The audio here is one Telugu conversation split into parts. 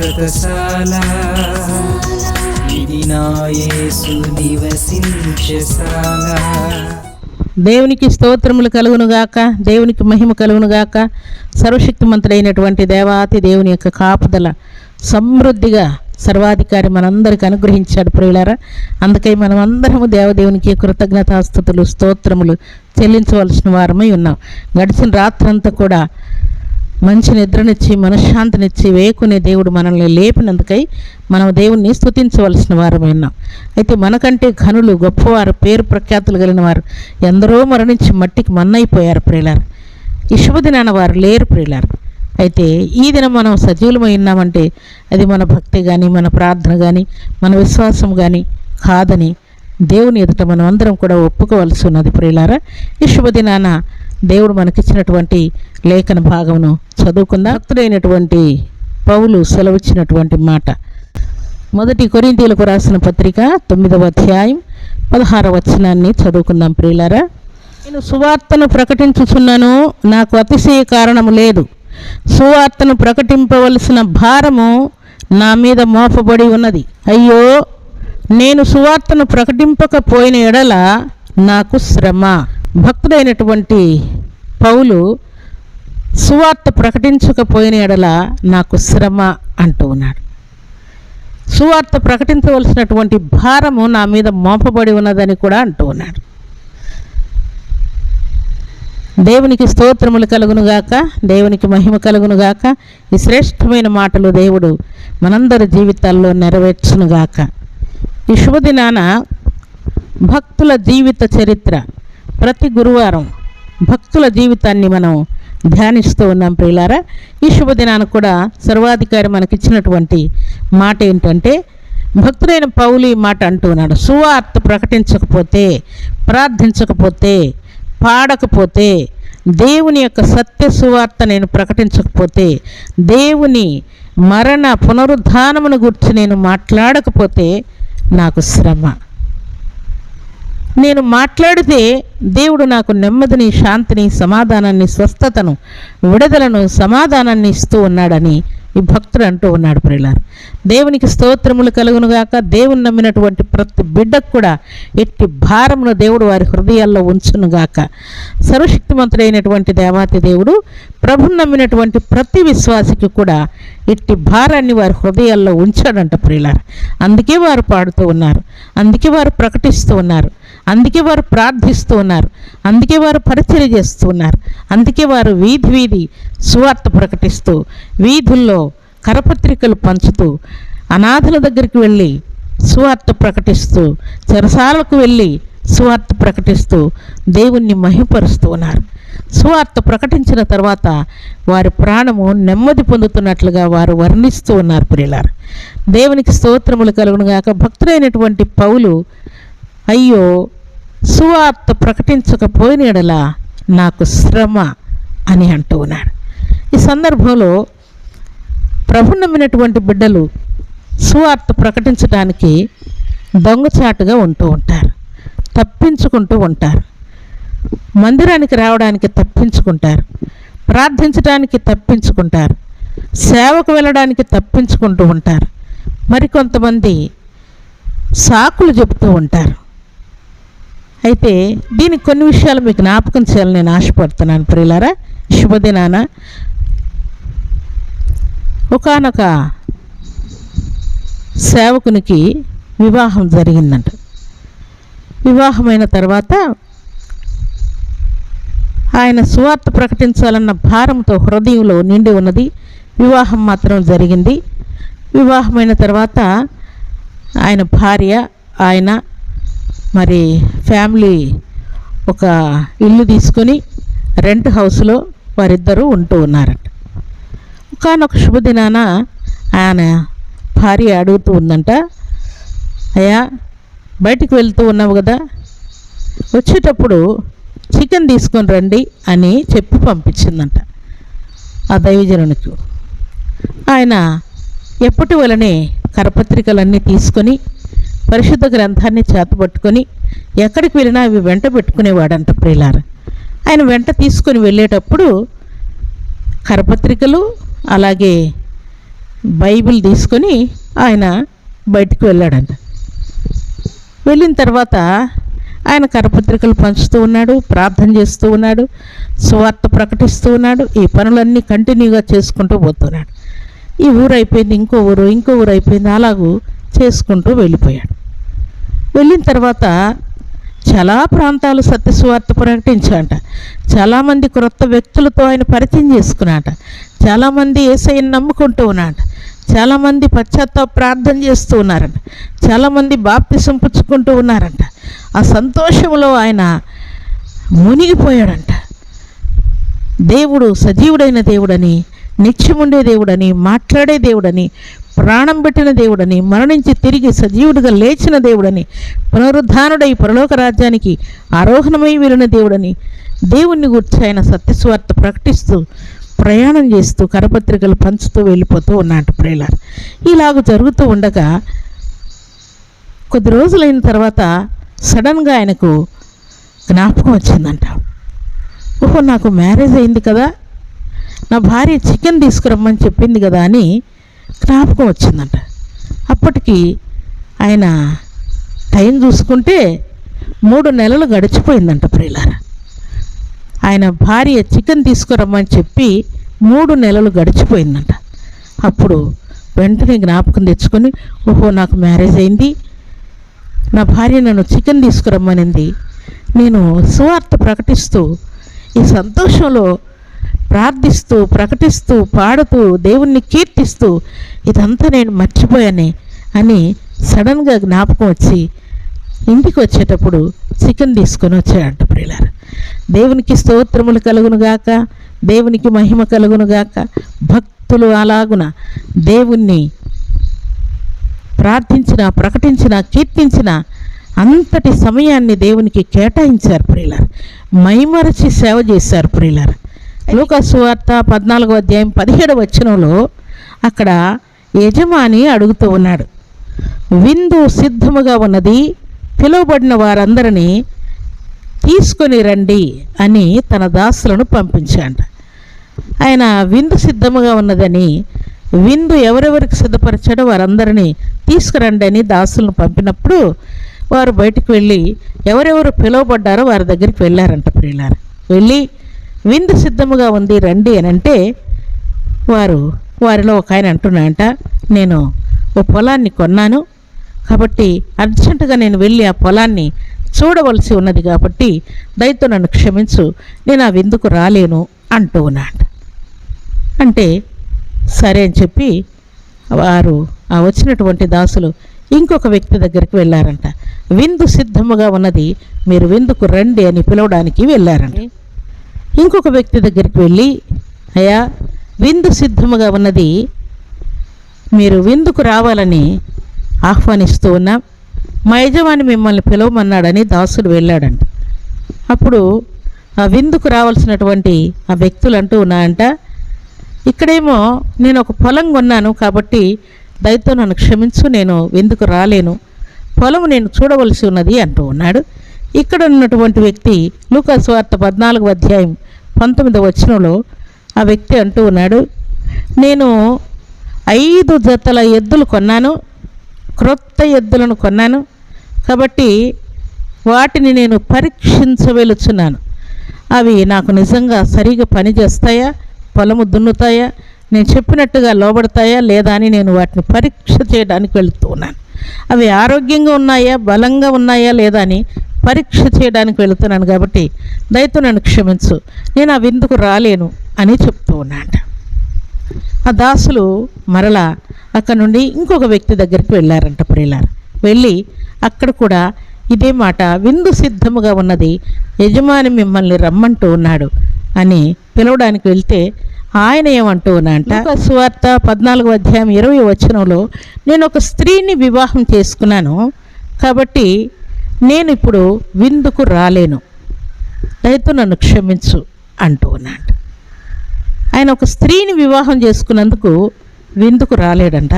శాశ్వతశాల ఇది నా యేసు నివసించశాల దేవునికి స్తోత్రములు కలుగునుగాక దేవునికి మహిమ కలుగునుగాక సర్వశక్తిమంతుడైనటువంటి దేవాతి దేవుని యొక్క కాపుదల సమృద్ధిగా సర్వాధికారి మనందరికి అనుగ్రహించాడు ప్రియులారా. అందుకై మనం అందరము దేవదేవునికి కృతజ్ఞతాస్థుతులు స్తోత్రములు చెల్లించవలసిన వారమై ఉన్నాం. గడిచిన రాత్రంతా కూడా మంచి నిద్రనిచ్చి మనశ్శాంతినిచ్చి వేకునే దేవుడు మనల్ని లేపినందుకై మనం దేవుణ్ణి స్తుతించవలసిన వారమై ఉన్నాం. అయితే మనకంటే ఘనులు గొప్పవారు పేరు ప్రఖ్యాతులు కలిగిన వారు ఎందరో మరణించి మట్టికి మన్నైపోయారు ప్రియులారు. ఈ శుభదినాన వారు లేరు ప్రియులారు. అయితే ఈ దినం మనం సజీవులమై ఉన్నామంటే అది మన భక్తి కానీ మన ప్రార్థన కానీ మన విశ్వాసం కానీ కాదని దేవుని ఎదుట మనం అందరం కూడా ఒప్పుకోవలసి ఉన్నది ప్రియులారా. ఈ శుభదినాన దేవుడు మనకిచ్చినటువంటి లేఖన భాగమును చదువుకుందాం. భక్తుడైనటువంటి పౌలు సెలవిచ్చినటువంటి మాట. మొదటి కొరింతీలకు రాసిన పత్రిక తొమ్మిదవ అధ్యాయం పదహార వచనాన్ని చదువుకుందాం ప్రియులారా. నేను సువార్తను ప్రకటించుచున్నాను నాకు అతిశయ కారణము లేదు. సువార్తను ప్రకటింపవలసిన భారము నా మీద మోపబడి ఉన్నది. అయ్యో నేను సువార్తను ప్రకటింపకపోయిన ఎడల నాకు శ్రమ. భక్తుడైనటువంటి పౌలు సువార్త ప్రకటించకపోయిన ఎడల నాకు శ్రమ అంటూ ఉన్నాడు. సువార్త ప్రకటించవలసినటువంటి భారము నా మీద మోపబడి ఉన్నదని కూడా అంటూ ఉన్నాడు. దేవునికి స్తోత్రములు కలుగునుగాక దేవునికి మహిమ కలుగునుగాక ఈ శ్రేష్టమైన మాటలు దేవుడు మనందరి జీవితాల్లో నెరవేర్చునుగాక ఈ శుభదినాన భక్తుల జీవిత చరిత్ర ప్రతి గురువారం భక్తుల జీవితాన్ని మనం ధ్యానిస్తూ ఉన్నాం ప్రియులారా. ఈ శుభదినానికి కూడా సర్వాధికారి మనకిచ్చినటువంటి మాట ఏంటంటే భక్తుడైన పౌలు ఈ మాట అంటున్నాడు సువార్త ప్రకటించకపోతే ప్రార్థించకపోతే పాడకపోతే దేవుని యొక్క సత్య సువార్త నేను ప్రకటించకపోతే దేవుని మరణ పునరుద్ధానమును గురించి నేను మాట్లాడకపోతే నాకు శ్రమ. నేను మాట్లాడితే దేవుడు నాకు నెమ్మదిని శాంతిని సమాధానాన్ని స్వస్థతను విడుదలను సమాధానాన్ని ఇస్తూ ఉన్నాడని ఈ భక్తుడు అంటూ ఉన్నాడు ప్రియులారు. దేవునికి స్తోత్రములు కలుగునుగాక. దేవుని నమ్మినటువంటి ప్రతి బిడ్డకు కూడా ఎట్టి భారమును దేవుడు వారి హృదయాల్లో ఉంచునుగాక. సర్వశక్తిమంతుడైనటువంటి దేవాతి దేవుడు ప్రభుని నమ్మినటువంటి ప్రతి విశ్వాసికి కూడా ఇట్టి భారాన్ని వారి హృదయాల్లో ఉంచాడంట ప్రియులారు. అందుకే వారు పాడుతూ ఉన్నారు. అందుకే వారు ప్రకటిస్తూ ఉన్నారు. అందుకే వారు ప్రార్థిస్తూ ఉన్నారు. అందుకే వారు పరిచయం చేస్తూ ఉన్నారు. అందుకే వారు వీధి వీధి సువార్త ప్రకటిస్తూ వీధుల్లో కరపత్రికలు పంచుతూ అనాథల దగ్గరికి వెళ్ళి సువార్త ప్రకటిస్తూ చెరసాలకు వెళ్ళి సువార్త ప్రకటిస్తూ దేవుణ్ణి మహిపరుస్తూ ఉన్నారు. సువార్త ప్రకటించిన తర్వాత వారి ప్రాణము నెమ్మది పొందుతున్నట్లుగా వారు వర్ణిస్తూ ఉన్నారు ప్రియులారు. దేవునికి స్తోత్రములు కలుగునుగాక. భక్తులైనటువంటి పౌలు అయ్యో సువార్త ప్రకటించకపోయినడలా నాకు శ్రమ అని అంటూ ఉన్నాడు. ఈ సందర్భంలో ప్రభు నమ్మినటువంటి బిడ్డలు సువార్త ప్రకటించడానికి దొంగచాటుగా ఉంటూ ఉంటారు తప్పించుకుంటూ ఉంటారు. మందిరానికి రావడానికి తప్పించుకుంటారు ప్రార్థించడానికి తప్పించుకుంటారు సేవకు వెళ్ళడానికి తప్పించుకుంటూ ఉంటారు. మరికొంతమంది సాకులు చెబుతూ ఉంటారు. అయితే దీనికి కొన్ని విషయాలు మీకు జ్ఞాపకం చేయాలని నేను ఆశపడుతున్నాను ప్రియులారా. శుభదినాన. ఒకనొక సేవకునికి వివాహం జరిగిందంట. వివాహమైన తర్వాత ఆయన సువార్త ప్రకటించాలన్న భారంతో హృదయంలో నిండి ఉన్నది. వివాహం మాత్రం జరిగింది. వివాహమైన తర్వాత ఆయన భార్య ఆయన మరి ఫ్యామిలీ ఒక ఇల్లు తీసుకొని రెంట్ హౌస్లో వారిద్దరూ ఉంటూ ఉన్నారట. ఒకనొక శుభదినాన ఆయన భార్య అడుగుతూ ఉందంట అయ్యా బయటికి వెళ్తూ ఉన్నావు కదా వచ్చేటప్పుడు చికెన్ తీసుకొని రండి అని చెప్పి పంపించిందంట ఆ దైవజనునికి. ఆయన ఎప్పటి వలనే కరపత్రికలన్నీ తీసుకొని పరిశుద్ధ గ్రంథాన్ని చేతపట్టుకొని ఎక్కడికి వెళ్ళినా అవి వెంట పెట్టుకునేవాడంట ప్రియులార. ఆయన వెంట తీసుకొని వెళ్ళేటప్పుడు కరపత్రికలు అలాగే బైబిల్ తీసుకొని ఆయన బయటికి వెళ్ళాడంట. వెళ్ళిన తర్వాత ఆయన కరపత్రికలు పంచుతూ ఉన్నాడు ప్రార్థన చేస్తూ ఉన్నాడు సువార్త ప్రకటిస్తూ ఉన్నాడు ఈ పనులన్నీ కంటిన్యూగా చేసుకుంటూ పోతున్నాడు. ఈ ఊరు అయిపోయింది ఇంకో ఊరు ఇంకో ఊరు అయిపోయింది అలాగూ చేసుకుంటూ వెళ్ళిపోయాడు. వెళ్ళిన తర్వాత చాలా ప్రాంతాలు సత్యస్వార్త ప్రకటించాట చాలామంది క్రొత్త వ్యక్తులతో ఆయన పరిచయం చేసుకున్నాట చాలామంది ఏసైని నమ్ముకుంటూ ఉన్నాట చాలామంది పశ్చాత్తాప ప్రార్థన చేస్తూ ఉన్నారంట. చాలామంది బాప్తిసం పుచ్చుకుంటూ ఉన్నారంట. ఆ సంతోషంలో ఆయన మునిగిపోయాడంట. దేవుడు సజీవుడైన దేవుడని నిత్యముండే దేవుడని మాట్లాడే దేవుడని ప్రాణం పెట్టిన దేవుడని మరణించి తిరిగి సజీవుడిగా లేచిన దేవుడని పునరుద్ధానుడై పరలోక రాజ్యానికి ఆరోహణమై వెళ్ళిన దేవుడని దేవుణ్ణి గుర్చి ఆయన సత్యస్వార్త ప్రకటిస్తూ ప్రయాణం చేస్తూ కరపత్రికలు పంచుతూ వెళ్ళిపోతూ ఉన్నాడు ప్రేలార్ ఇలాగ జరుగుతూ ఉండగా కొద్ది రోజులైన తర్వాత సడన్గా ఆయనకు జ్ఞాపకం వచ్చిందంట. ఓహో నాకు మ్యారేజ్ అయింది కదా నా భార్య చికెన్ తీసుకురమ్మని చెప్పింది కదా అని జ్ఞాపకం వచ్చిందంట. అప్పటికి ఆయన టైం చూసుకుంటే మూడు నెలలు గడిచిపోయిందంట ప్రియులారా. ఆయన భార్య చికెన్ తీసుకురమ్మని చెప్పి మూడు నెలలు గడిచిపోయిందంట. అప్పుడు వెంటనే జ్ఞాపకం తెచ్చుకొని ఓహో నాకు మ్యారేజ్ అయింది. నా భార్య నన్ను చికెన్ తీసుకురమ్మనింది. నేను సువార్త ప్రకటిస్తూ ఈ సంతోషంలో ప్రార్థిస్తూ ప్రకటిస్తూ పాడుతూ దేవుణ్ణి కీర్తిస్తూ ఇదంతా నేను మర్చిపోయానే అని సడన్గా జ్ఞాపకం వచ్చి ఇంటికి వచ్చేటప్పుడు చికెన్ తీసుకొని వచ్చాడంట ప్రియులార. దేవునికి స్తోత్రములు కలుగునుగాక దేవునికి మహిమ కలుగునుగాక భక్తులు అలాగున దేవుణ్ణి ప్రార్థించిన ప్రకటించిన కీర్తించిన అంతటి సమయాన్ని దేవునికి కేటాయించారు ప్రియులారు. మైమరచి సేవ చేశారు ప్రియులారు. లూకాసు వార్త పద్నాలుగో అధ్యాయం పదిహేడు వచనంలో అక్కడ యజమాని అడుగుతూ ఉన్నాడు విందు సిద్ధముగా ఉన్నది పిలువబడిన వారందరినీ తీసుకొని రండి అని తన దాసులను పంపించాడు ఆయన విందు సిద్ధముగా ఉన్నదని విందు ఎవరెవరికి సిద్ధపరిచాడో వారందరినీ తీసుకురండి అని దాసులను పంపినప్పుడు వారు బయటికి వెళ్ళి ఎవరెవరు పిలువబడ్డారో వారి దగ్గరికి వెళ్ళారంట ప్రియులారు. వెళ్ళి విందు సిద్ధముగా ఉంది రండి అని అంటే వారు వారిలో ఒక ఆయన అంటున్నాయంట నేను ఓ పొలాన్ని కొన్నాను కాబట్టి అర్జెంటుగా నేను వెళ్ళి ఆ పొలాన్ని చూడవలసి ఉన్నది కాబట్టి దయతో నన్ను క్షమించు నేను ఆ విందుకు రాలేను అంటూ ఉన్నాడు అంటే సరే అని చెప్పి వారు ఆ వచ్చినటువంటి దాసులు ఇంకొక వ్యక్తి దగ్గరికి వెళ్ళారంట. విందు సిద్ధముగా ఉన్నది మీరు విందుకు రండి అని పిలవడానికి వెళ్ళారండి ఇంకొక వ్యక్తి దగ్గరికి వెళ్ళి అయ్యా విందు సిద్ధముగా ఉన్నది. మీరు విందుకు రావాలని ఆహ్వానిస్తూ ఉన్నా మా యజమాని మిమ్మల్ని పిలవమన్నాడని దాసుడు వెళ్ళాడంట. అప్పుడు ఆ విందుకు రావాల్సినటువంటి ఆ వ్యక్తులు అంటూ ఉన్నాయంట ఇక్కడేమో నేను ఒక పొలం కొన్నాను కాబట్టి దయతో నన్ను క్షమించు నేను విందుకు రాలేను. పొలం నేను చూడవలసి ఉన్నది అంటూ ఉన్నాడు. ఇక్కడ ఉన్నటువంటి వ్యక్తి లూకాస్వార్త పద్నాలుగు అధ్యాయం పంతొమ్మిదవ వచనంలో ఆ వ్యక్తి అంటూ ఉన్నాడు నేను ఐదు జతల ఎద్దులు కొన్నాను క్రొత్త ఎద్దులను కొన్నాను కాబట్టి వాటిని నేను పరీక్షించవెలుచున్నాను. అవి నాకు నిజంగా సరిగా పనిచేస్తాయా పొలము దున్నుతాయా? నేను చెప్పినట్టుగా లోబడతాయా? లేదా అని నేను వాటిని పరీక్ష చేయడానికి వెళుతూ ఉన్నాను. అవి ఆరోగ్యంగా ఉన్నాయా? బలంగా ఉన్నాయా? లేదా అని పరీక్ష చేయడానికి వెళుతున్నాను కాబట్టి దయతో నన్ను క్షమించు. నేను ఆ విందుకు రాలేను అని చెప్తూ ఉన్నాట ఆ దాసులు మరలా అక్కడ నుండి ఇంకొక వ్యక్తి దగ్గరికి వెళ్ళారంట ప్రియులారు. వెళ్ళి అక్కడ కూడా ఇదే మాట విందు సిద్ధముగా ఉన్నది యజమాని మిమ్మల్ని రమ్మంటూ ఉన్నాడు అని పిలవడానికి వెళ్తే ఆయన ఏమంటూ ఉన్నాంట సువార్త పద్నాలుగు అధ్యాయం ఇరవై వచనంలో నేను ఒక స్త్రీని వివాహం చేసుకున్నాను కాబట్టి నేను ఇప్పుడు విందుకు రాలేను. దయతో నన్ను క్షమించు అంటూ ఉన్నాడు. ఆయన ఒక స్త్రీని వివాహం చేసుకున్నందుకు విందుకు రాలేడంట.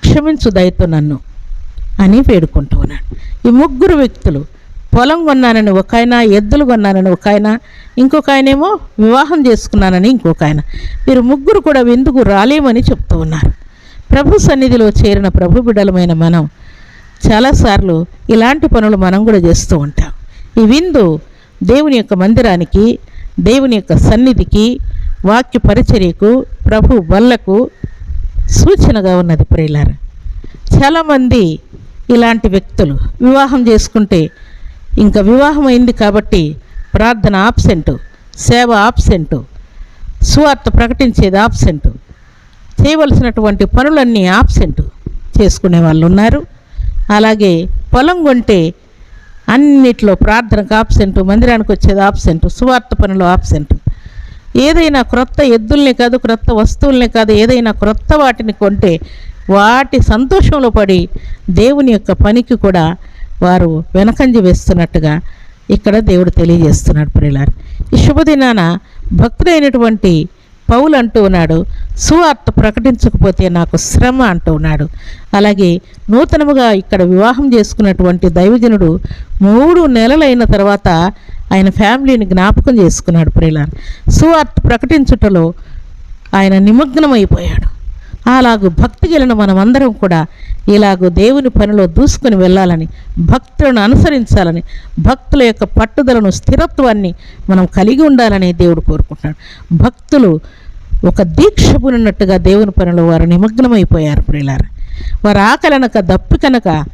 క్షమించు దయతో నన్ను అని వేడుకుంటూ ఉన్నాడు. ఈ ముగ్గురు వ్యక్తులు పొలం కొన్నానని ఒక ఆయన ఎద్దులు కొన్నానని ఒక ఆయన ఇంకొక ఆయనేమో వివాహం చేసుకున్నానని ఇంకొక ఆయన. వీరు ముగ్గురు కూడా విందుకు రాలేమని చెప్తూ ఉన్నారు. ప్రభు సన్నిధిలో చేరిన ప్రభు బిడ్డలమైన మనం చాలాసార్లు ఇలాంటి పనులు మనం కూడా చేస్తూ ఉంటాం. ఈ విందు దేవుని యొక్క మందిరానికి దేవుని యొక్క సన్నిధికి వాక్య పరిచర్యకు ప్రభు వల్లకు సూచనగా ఉన్నది ప్రియులారా. చాలామంది ఇలాంటి వ్యక్తులు వివాహం చేసుకుంటే ఇంకా వివాహం అయింది కాబట్టి ప్రార్థన ఆబ్సెంటు సేవ ఆబ్సెంటు సువార్త ప్రకటించేది ఆబ్సెంటు చేయవలసినటువంటి పనులన్నీ ఆబ్సెంట్ చేసుకునే వాళ్ళు ఉన్నారు అలాగే పొలం కొంటే అన్నిట్లో ప్రార్థనకు ఆబ్సెంట్ మందిరానికి వచ్చేది ఆబ్సెంట్ సువార్త పనులు ఆబ్సెంట్ ఏదైనా క్రొత్త ఎద్దుల్ని కాదు క్రొత్త వస్తువుల్ని కాదు ఏదైనా క్రొత్త వాటిని కొంటే వాటి సంతోషంలో పడి దేవుని యొక్క పనికి కూడా వారు వెనకంజ వేస్తున్నట్టుగా ఇక్కడ దేవుడు తెలియజేస్తున్నాడు ప్రియులారు. ఈ శుభదినాన భక్తుడైనటువంటి పౌలు అంటూ ఉన్నాడు సువార్త ప్రకటించకపోతే నాకు శ్రమ అంటూ ఉన్నాడు. అలాగే నూతనముగా ఇక్కడ వివాహం చేసుకున్నటువంటి దైవజనుడు మూడు నెలలైన తర్వాత ఆయన ఫ్యామిలీని జ్ఞాపకం చేసుకున్నాడు ప్రియులారు. సువార్త ప్రకటించుటలో ఆయన నిమగ్నమైపోయాడు. అలాగూ భక్తి గెలిన మనమందరం కూడా ఇలాగూ దేవుని పనిలో దూసుకుని వెళ్ళాలని భక్తులను అనుసరించాలని భక్తుల యొక్క పట్టుదలను స్థిరత్వాన్ని మనం కలిగి ఉండాలని దేవుడు కోరుకుంటున్నాడు. భక్తులు ఒక దీక్షపునట్టుగా దేవుని పనిలో వారు నిమగ్నమైపోయారు ప్రియులారు. వారు ఆకలనక దప్పికనక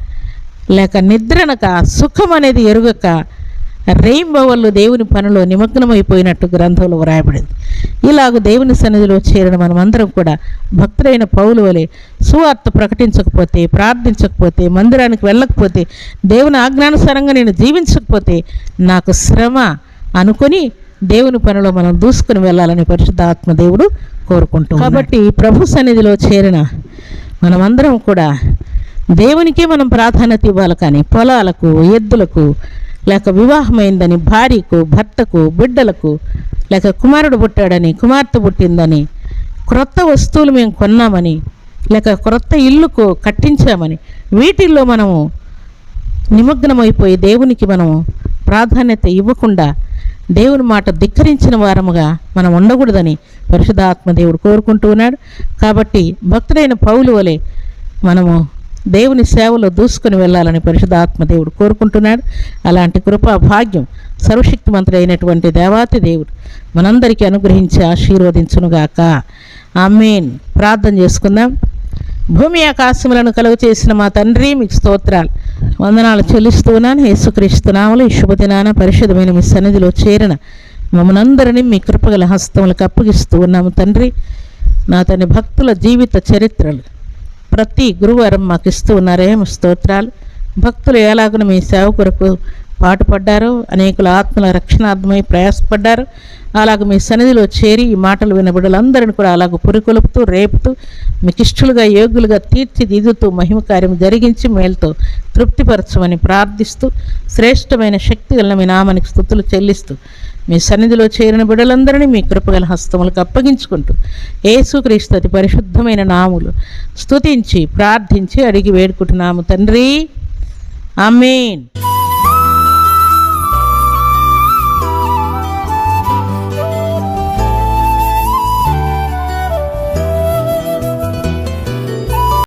లేక నిద్రనక సుఖం అనేది ఎరుగక రెయిన్బోవల్లో దేవుని పనిలో నిమగ్నమైపోయినట్టు గ్రంథంలో వ్రాయబడింది. ఇలాగ దేవుని సన్నిధిలో చేరిన మనమందరం కూడా భక్తులైన పౌలు వలె సువార్త ప్రకటించకపోతే ప్రార్థించకపోతే మందిరానికి వెళ్ళకపోతే దేవుని ఆజ్ఞానుసారంగా నేను జీవించకపోతే నాకు శ్రమ అనుకొని దేవుని పనిలో మనం దూసుకుని వెళ్ళాలని పరిశుద్ధాత్మ దేవుడు కోరుకుంటాం కాబట్టి ప్రభు సన్నిధిలో చేరిన మనమందరం కూడా దేవునికే మనం ప్రాధాన్యత ఇవ్వాలి కానీ పొలాలకు ఎద్దులకు లేక వివాహమైందని భార్యకు భర్తకు బిడ్డలకు లేక కుమారుడు పుట్టాడని కుమార్తె పుట్టిందని క్రొత్త వస్తువులు మేము కొన్నామని లేక క్రొత్త ఇల్లుకు కట్టించామని వీటిల్లో మనము నిమగ్నమైపోయి దేవునికి మనము ప్రాధాన్యత ఇవ్వకుండా దేవుని మాట ధిక్కరించిన వారముగా మనం ఉండకూడదని పరిశుధాత్మ దేవుడు కోరుకుంటూ ఉన్నాడు. కాబట్టి భక్తుడైన పౌలు వలె మనము దేవుని సేవలో దూసుకొని వెళ్ళాలని పరిశుధాత్మ ఆత్మదేవుడు కోరుకుంటున్నాడు. అలాంటి కృపా భాగ్యం సర్వశక్తిమంతుడు అయినటువంటి దేవాతి దేవుడు మనందరికీ అనుగ్రహించి ఆశీర్వదించునుగాక. ఆమెన్. ప్రార్థన చేసుకుందాం. భూమి ఆకాశములను కలుగు చేసిన మా తండ్రి మీకు స్తోత్రాలు. వందనాలు చెల్లిస్తున్నాను యేసుక్రీస్తునాములు ఈ శుభదినాన పరిశుద్ధమైన మీ సన్నిధిలో చేరిన మమ్మల్నందరినీ మీ కృపగల హస్తములకు అప్పగిస్తూ ఉన్నాము తండ్రి. నా తన భక్తుల జీవిత చరిత్రలు. ప్రతి గురువారం మాకు ఇస్తూ ఉన్నారే. స్తోత్రాలు? భక్తులు ఎలాగను మీ సేవ కొరకు పాటుపడ్డారో అనేకుల ఆత్మల రక్షణార్థమై ప్రయాసపడ్డారు అలాగ మీ సన్నిధిలో చేరి ఈ మాటలు విన్న బిడ్డలందరిని కూడా అలాగ పురికొలుపుతూ రేపుతూ మీకు ఇష్టలుగా యోగులుగా తీర్చిదిద్దుతూ మహిమ కార్యం జరిగించి మేలుతో తృప్తిపరచమని ప్రార్థిస్తూ శ్రేష్టమైన శక్తి వలన మీ నామానికి స్థుతులు చెల్లిస్తూ మీ సన్నిధిలో చేరిన బిడలందరినీ మీ కృపగల హస్తములకు అప్పగించుకుంటూ ఏసుక్రీస్తు అతి పరిశుద్ధమైన నాములు స్తుతించి ప్రార్థించి అడిగి వేడుకుంటున్నాము తండ్రి. అమీన్